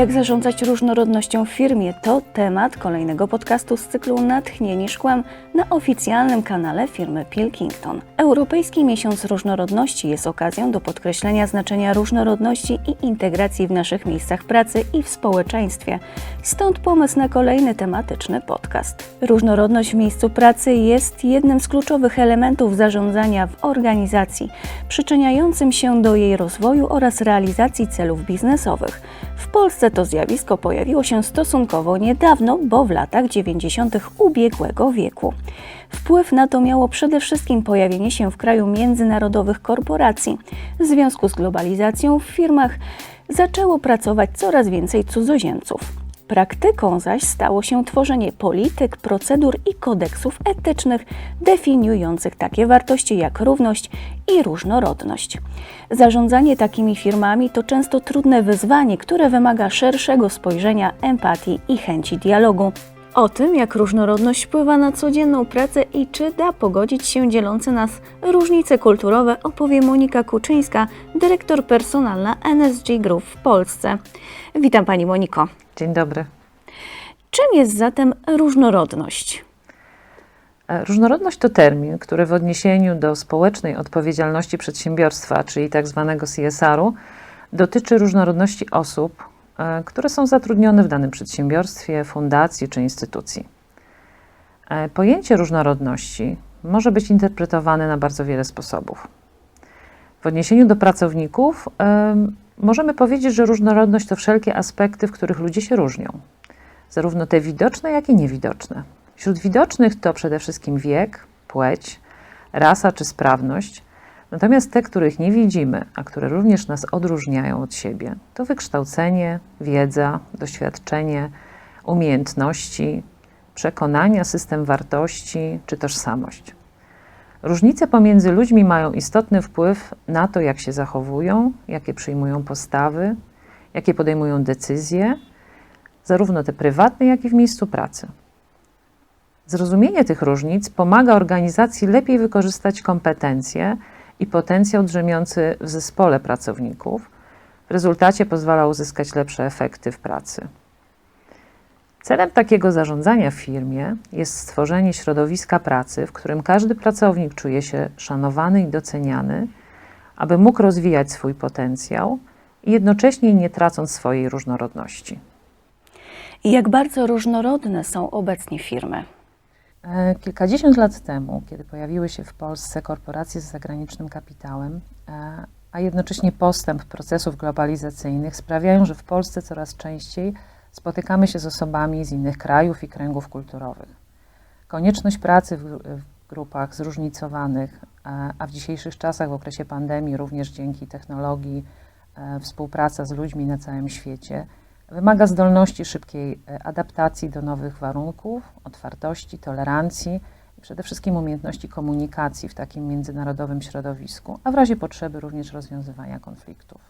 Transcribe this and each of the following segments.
Jak zarządzać różnorodnością w firmie to temat kolejnego podcastu z cyklu Natchnieni Szkłem na oficjalnym kanale firmy Pilkington. Europejski Miesiąc Różnorodności jest okazją do podkreślenia znaczenia różnorodności i integracji w naszych miejscach pracy i w społeczeństwie. Stąd pomysł na kolejny tematyczny podcast. Różnorodność w miejscu pracy jest jednym z kluczowych elementów zarządzania w organizacji, przyczyniającym się do jej rozwoju oraz realizacji celów biznesowych. W Polsce to zjawisko pojawiło się stosunkowo niedawno, bo w latach 90. ubiegłego wieku. Wpływ na to miało przede wszystkim pojawienie się w kraju międzynarodowych korporacji. W związku z globalizacją w firmach zaczęło pracować coraz więcej cudzoziemców. Praktyką zaś stało się tworzenie polityk, procedur i kodeksów etycznych definiujących takie wartości jak równość i różnorodność. Zarządzanie takimi firmami to często trudne wyzwanie, które wymaga szerszego spojrzenia, empatii i chęci dialogu. O tym, jak różnorodność wpływa na codzienną pracę i czy da pogodzić się dzielące nas różnice kulturowe, opowie Monika Kuczyńska, dyrektor personalna NSG Group w Polsce. Witam Pani Moniko. Dzień dobry. Czym jest zatem różnorodność? E, Różnorodność to termin, który w odniesieniu do społecznej odpowiedzialności przedsiębiorstwa, czyli tak zwanego CSR-u, dotyczy różnorodności osób, które są zatrudnione w danym przedsiębiorstwie, fundacji czy instytucji. E, Pojęcie różnorodności może być interpretowane na bardzo wiele sposobów. W odniesieniu do pracowników em, możemy powiedzieć, że różnorodność to wszelkie aspekty, w których ludzie się różnią, zarówno te widoczne, jak i niewidoczne. Wśród widocznych to przede wszystkim wiek, płeć, rasa czy sprawność, natomiast te, których nie widzimy, a które również nas odróżniają od siebie, to wykształcenie, wiedza, doświadczenie, umiejętności, przekonania, system wartości czy tożsamość. Różnice pomiędzy ludźmi mają istotny wpływ na to, jak się zachowują, jakie przyjmują postawy, jakie podejmują decyzje, zarówno te prywatne, jak i w miejscu pracy. Zrozumienie tych różnic pomaga organizacji lepiej wykorzystać kompetencje i potencjał drzemiący w zespole pracowników. W rezultacie pozwala uzyskać lepsze efekty w pracy. Celem takiego zarządzania w firmie jest stworzenie środowiska pracy, w którym każdy pracownik czuje się szanowany i doceniany, aby mógł rozwijać swój potencjał i jednocześnie nie tracąc swojej różnorodności. I jak bardzo różnorodne są obecnie firmy? E, Kilkadziesiąt lat temu, kiedy pojawiły się w Polsce korporacje z zagranicznym kapitałem, e, a jednocześnie postęp procesów globalizacyjnych sprawiają, że w Polsce coraz częściej spotykamy się z osobami z innych krajów i kręgów kulturowych. Konieczność pracy w, grupach zróżnicowanych, e, a w dzisiejszych czasach, w okresie pandemii, również dzięki technologii, współpraca z ludźmi na całym świecie, wymaga zdolności szybkiej e, adaptacji do nowych warunków, otwartości, tolerancji i przede wszystkim umiejętności komunikacji w takim międzynarodowym środowisku, a w razie potrzeby również rozwiązywania konfliktów.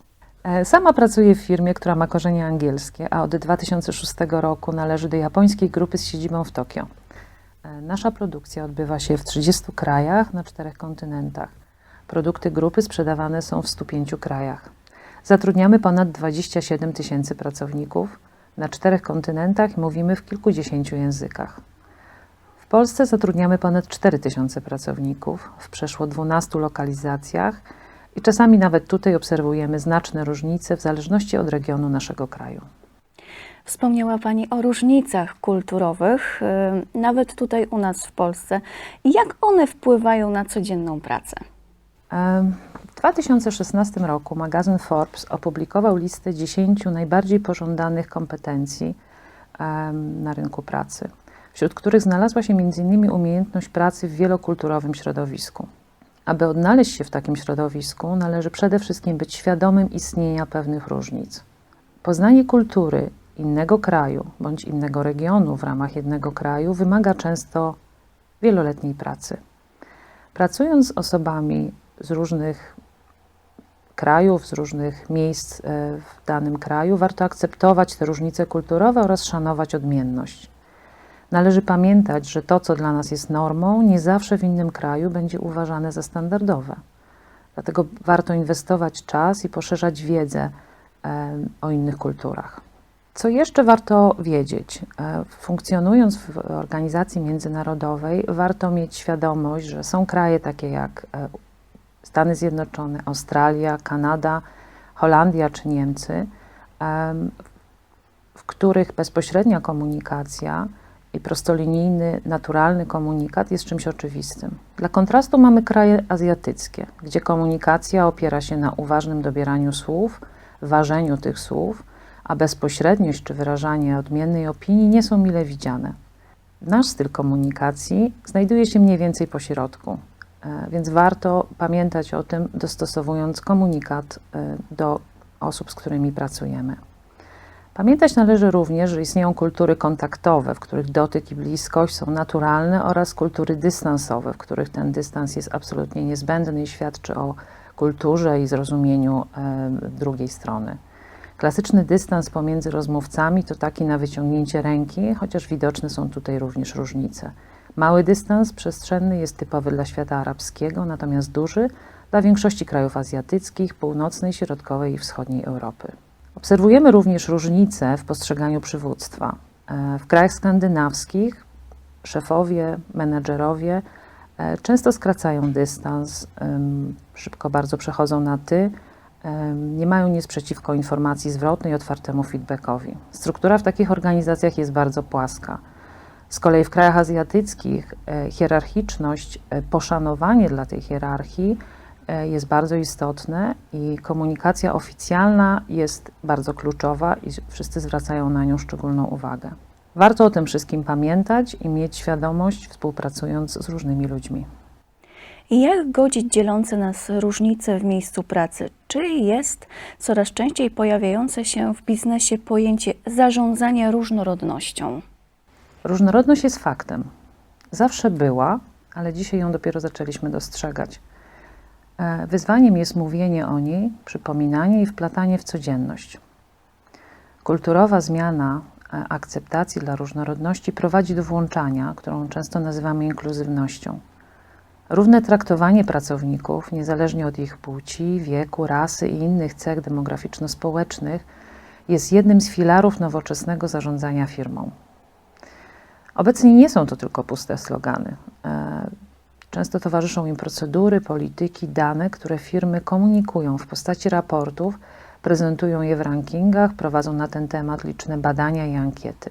E, Sama pracuję w firmie, która ma korzenie angielskie, a od 2006 roku należy do japońskiej grupy z siedzibą w Tokio. E, Nasza produkcja odbywa się w 30 krajach na czterech kontynentach. Produkty grupy sprzedawane są w 105 krajach. Zatrudniamy ponad 27 tysięcy pracowników na czterech kontynentach i mówimy w kilkudziesięciu językach. W Polsce zatrudniamy ponad 4 tysiące pracowników w przeszło 12 lokalizacjach i czasami nawet tutaj obserwujemy znaczne różnice w zależności od regionu naszego kraju. Wspomniała Pani o różnicach kulturowych, y, nawet tutaj u nas w Polsce. Jak one wpływają na codzienną pracę? Em, W 2016 roku magazyn Forbes opublikował listę 10 najbardziej pożądanych kompetencji na rynku pracy, wśród których znalazła się m.in. umiejętność pracy w wielokulturowym środowisku. Aby odnaleźć się w takim środowisku, należy przede wszystkim być świadomym istnienia pewnych różnic. Poznanie kultury innego kraju bądź innego regionu w ramach jednego kraju wymaga często wieloletniej pracy. Pracując z osobami z różnych krajów, z różnych miejsc e, w danym kraju, warto akceptować te różnice kulturowe oraz szanować odmienność. Należy pamiętać, że to, co dla nas jest normą, nie zawsze w innym kraju będzie uważane za standardowe. Dlatego warto inwestować czas i poszerzać wiedzę e, o innych kulturach. Co jeszcze warto wiedzieć? E, Funkcjonując w organizacji międzynarodowej, warto mieć świadomość, że są kraje takie jak Stany Zjednoczone, Australia, Kanada, Holandia czy Niemcy, em, w których bezpośrednia komunikacja i prostolinijny, naturalny komunikat jest czymś oczywistym. Dla kontrastu mamy kraje azjatyckie, gdzie komunikacja opiera się na uważnym dobieraniu słów, ważeniu tych słów, a bezpośredniość czy wyrażanie odmiennej opinii nie są mile widziane. Nasz styl komunikacji znajduje się mniej więcej po środku, więc warto pamiętać o tym, dostosowując komunikat e, do osób, z którymi pracujemy. Pamiętać należy również, że istnieją kultury kontaktowe, w których dotyk i bliskość są naturalne, oraz kultury dystansowe, w których ten dystans jest absolutnie niezbędny i świadczy o kulturze i zrozumieniu e, drugiej strony. Klasyczny dystans pomiędzy rozmówcami to taki na wyciągnięcie ręki, chociaż widoczne są tutaj również różnice. Mały dystans przestrzenny jest typowy dla świata arabskiego, natomiast duży dla większości krajów azjatyckich, północnej, środkowej i wschodniej Europy. Obserwujemy również różnice w postrzeganiu przywództwa. E, W krajach skandynawskich szefowie, menedżerowie e, często skracają dystans, szybko bardzo przechodzą na ty, nie mają nic przeciwko informacji zwrotnej otwartemu feedbackowi. Struktura w takich organizacjach jest bardzo płaska. Z kolei w krajach azjatyckich e, hierarchiczność, e, poszanowanie dla tej hierarchii e, jest bardzo istotne i komunikacja oficjalna jest bardzo kluczowa i wszyscy zwracają na nią szczególną uwagę. Warto o tym wszystkim pamiętać i mieć świadomość, współpracując z różnymi ludźmi. I jak godzić dzielące nas różnice w miejscu pracy? Czy jest coraz częściej pojawiające się w biznesie pojęcie zarządzania różnorodnością? Różnorodność jest faktem. Zawsze była, ale dzisiaj ją dopiero zaczęliśmy dostrzegać. E, Wyzwaniem jest mówienie o niej, przypominanie i wplatanie w codzienność. Kulturowa zmiana e, akceptacji dla różnorodności prowadzi do włączania, którą często nazywamy inkluzywnością. Równe traktowanie pracowników, niezależnie od ich płci, wieku, rasy i innych cech demograficzno-społecznych, jest jednym z filarów nowoczesnego zarządzania firmą. Obecnie nie są to tylko puste slogany. E, Często towarzyszą im procedury, polityki, dane, które firmy komunikują w postaci raportów, prezentują je w rankingach, prowadzą na ten temat liczne badania i ankiety.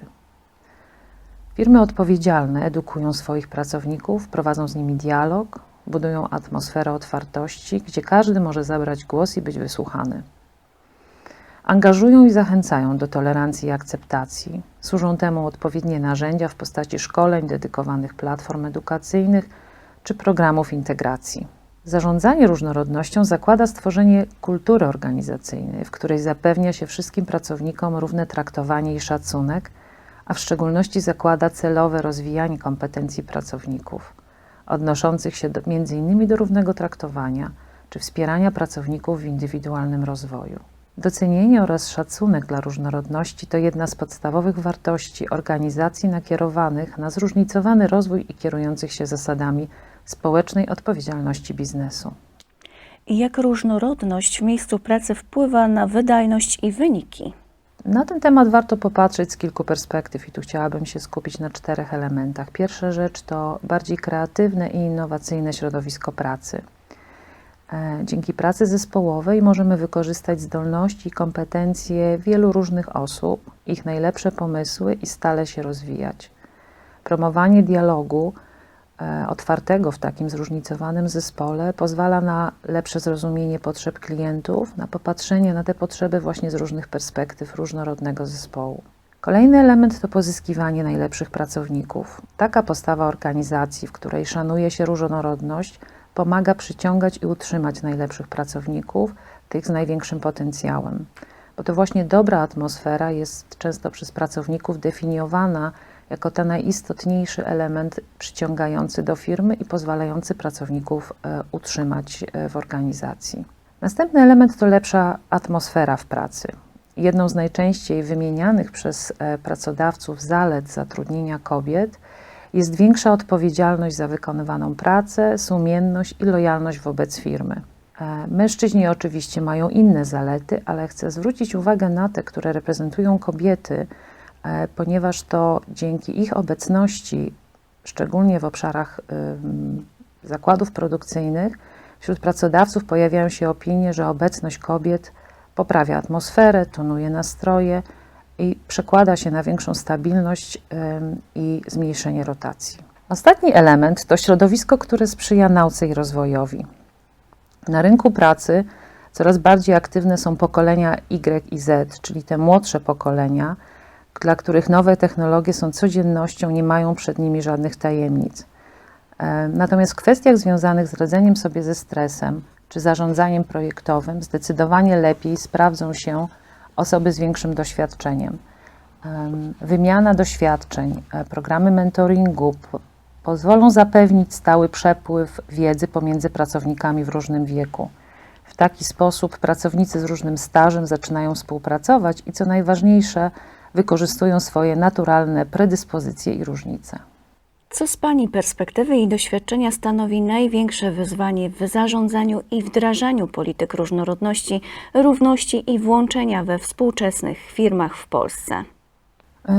Firmy odpowiedzialne edukują swoich pracowników, prowadzą z nimi dialog, budują atmosferę otwartości, gdzie każdy może zabrać głos i być wysłuchany. Angażują i zachęcają do tolerancji i akceptacji. Służą temu odpowiednie narzędzia w postaci szkoleń, dedykowanych platform edukacyjnych czy programów integracji. Zarządzanie różnorodnością zakłada stworzenie kultury organizacyjnej, w której zapewnia się wszystkim pracownikom równe traktowanie i szacunek, a w szczególności zakłada celowe rozwijanie kompetencji pracowników, odnoszących się do, m.in. do równego traktowania czy wspierania pracowników w indywidualnym rozwoju. Docenienie oraz szacunek dla różnorodności to jedna z podstawowych wartości organizacji nakierowanych na zróżnicowany rozwój i kierujących się zasadami społecznej odpowiedzialności biznesu. I jak różnorodność w miejscu pracy wpływa na wydajność i wyniki? Na ten temat warto popatrzeć z kilku perspektyw i tu chciałabym się skupić na czterech elementach. Pierwsza rzecz to bardziej kreatywne i innowacyjne środowisko pracy. E, Dzięki pracy zespołowej możemy wykorzystać zdolności i kompetencje wielu różnych osób, ich najlepsze pomysły i stale się rozwijać. Promowanie dialogu e, otwartego w takim zróżnicowanym zespole pozwala na lepsze zrozumienie potrzeb klientów, na popatrzenie na te potrzeby właśnie z różnych perspektyw różnorodnego zespołu. Kolejny element to pozyskiwanie najlepszych pracowników. Taka postawa organizacji, w której szanuje się różnorodność, pomaga przyciągać i utrzymać najlepszych pracowników, tych z największym potencjałem. Bo to właśnie dobra atmosfera jest często przez pracowników definiowana jako ten najistotniejszy element przyciągający do firmy i pozwalający pracowników e, utrzymać e, w organizacji. Następny element to lepsza atmosfera w pracy. Jedną z najczęściej wymienianych przez e, pracodawców zalet zatrudnienia kobiet jest większa odpowiedzialność za wykonywaną pracę, sumienność i lojalność wobec firmy. E, Mężczyźni oczywiście mają inne zalety, ale chcę zwrócić uwagę na te, które reprezentują kobiety, e, ponieważ to dzięki ich obecności, szczególnie w obszarach zakładów produkcyjnych, wśród pracodawców pojawiają się opinie, że obecność kobiet poprawia atmosferę, tonuje nastroje i przekłada się na większą stabilność i zmniejszenie rotacji. Ostatni element to środowisko, które sprzyja nauce i rozwojowi. Na rynku pracy coraz bardziej aktywne są pokolenia Y i Z, czyli te młodsze pokolenia, dla których nowe technologie są codziennością, nie mają przed nimi żadnych tajemnic. Natomiast w kwestiach związanych z radzeniem sobie ze stresem czy zarządzaniem projektowym zdecydowanie lepiej sprawdzą się osoby z większym doświadczeniem. Em, Wymiana doświadczeń, e, programy mentoringu po- pozwolą zapewnić stały przepływ wiedzy pomiędzy pracownikami w różnym wieku. W taki sposób pracownicy z różnym stażem zaczynają współpracować i co najważniejsze, wykorzystują swoje naturalne predyspozycje i różnice. Co z Pani perspektywy i doświadczenia stanowi największe wyzwanie w zarządzaniu i wdrażaniu polityk różnorodności, równości i włączenia we współczesnych firmach w Polsce?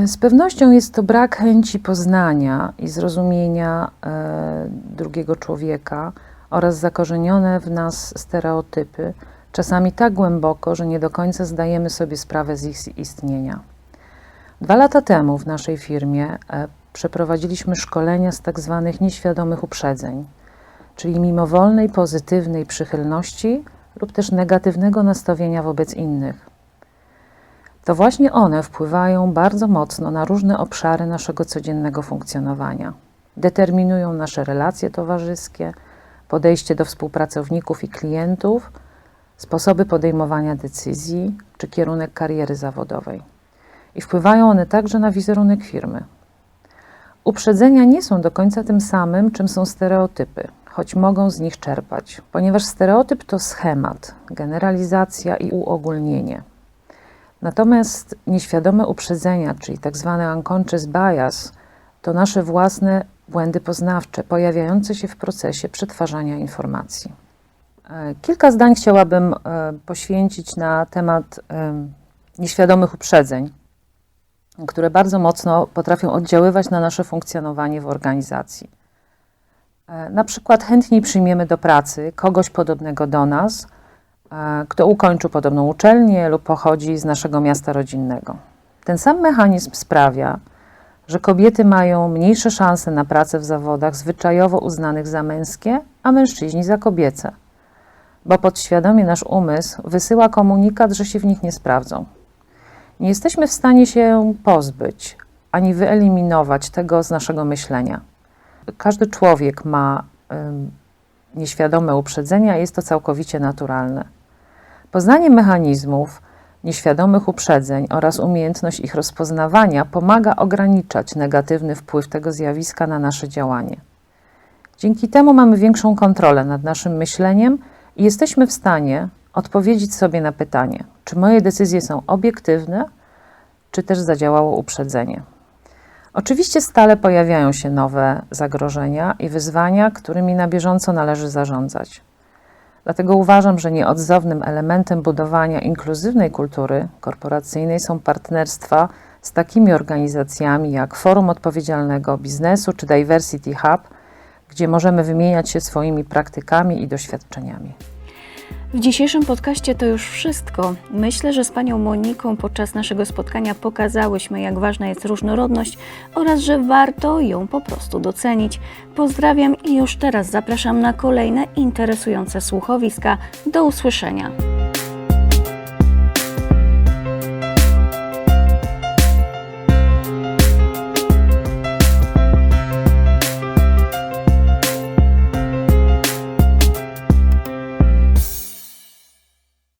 Z pewnością jest to brak chęci poznania i zrozumienia e, drugiego człowieka oraz zakorzenione w nas stereotypy, czasami tak głęboko, że nie do końca zdajemy sobie sprawę z ich istnienia. Dwa lata temu w naszej firmie e, przeprowadziliśmy szkolenia z tak zwanych nieświadomych uprzedzeń, czyli mimowolnej, pozytywnej przychylności lub też negatywnego nastawienia wobec innych. To właśnie one wpływają bardzo mocno na różne obszary naszego codziennego funkcjonowania. Determinują nasze relacje towarzyskie, podejście do współpracowników i klientów, sposoby podejmowania decyzji czy kierunek kariery zawodowej. I wpływają one także na wizerunek firmy. Uprzedzenia nie są do końca tym samym, czym są stereotypy, choć mogą z nich czerpać, ponieważ stereotyp to schemat, generalizacja i uogólnienie. Natomiast nieświadome uprzedzenia, czyli tak zwany unconscious bias, to nasze własne błędy poznawcze pojawiające się w procesie przetwarzania informacji. E, Kilka zdań chciałabym e, poświęcić na temat em, nieświadomych uprzedzeń, które bardzo mocno potrafią oddziaływać na nasze funkcjonowanie w organizacji. E, Na przykład chętniej przyjmiemy do pracy kogoś podobnego do nas, e, kto ukończył podobną uczelnię lub pochodzi z naszego miasta rodzinnego. Ten sam mechanizm sprawia, że kobiety mają mniejsze szanse na pracę w zawodach zwyczajowo uznanych za męskie, a mężczyźni za kobiece, bo podświadomie nasz umysł wysyła komunikat, że się w nich nie sprawdzą. Nie jesteśmy w stanie się pozbyć ani wyeliminować tego z naszego myślenia. Każdy człowiek ma ym, nieświadome uprzedzenia, jest to całkowicie naturalne. Poznanie mechanizmów nieświadomych uprzedzeń oraz umiejętność ich rozpoznawania pomaga ograniczać negatywny wpływ tego zjawiska na nasze działanie. Dzięki temu mamy większą kontrolę nad naszym myśleniem i jesteśmy w stanie odpowiedzieć sobie na pytanie, czy moje decyzje są obiektywne, czy też zadziałało uprzedzenie. Oczywiście stale pojawiają się nowe zagrożenia i wyzwania, którymi na bieżąco należy zarządzać. Dlatego uważam, że nieodzownym elementem budowania inkluzywnej kultury korporacyjnej są partnerstwa z takimi organizacjami jak Forum Odpowiedzialnego Biznesu czy Diversity Hub, gdzie możemy wymieniać się swoimi praktykami i doświadczeniami. W dzisiejszym podcaście to już wszystko. Myślę, że z panią Moniką podczas naszego spotkania pokazałyśmy, jak ważna jest różnorodność oraz że warto ją po prostu docenić. Pozdrawiam i już teraz zapraszam na kolejne interesujące słuchowiska. Do usłyszenia.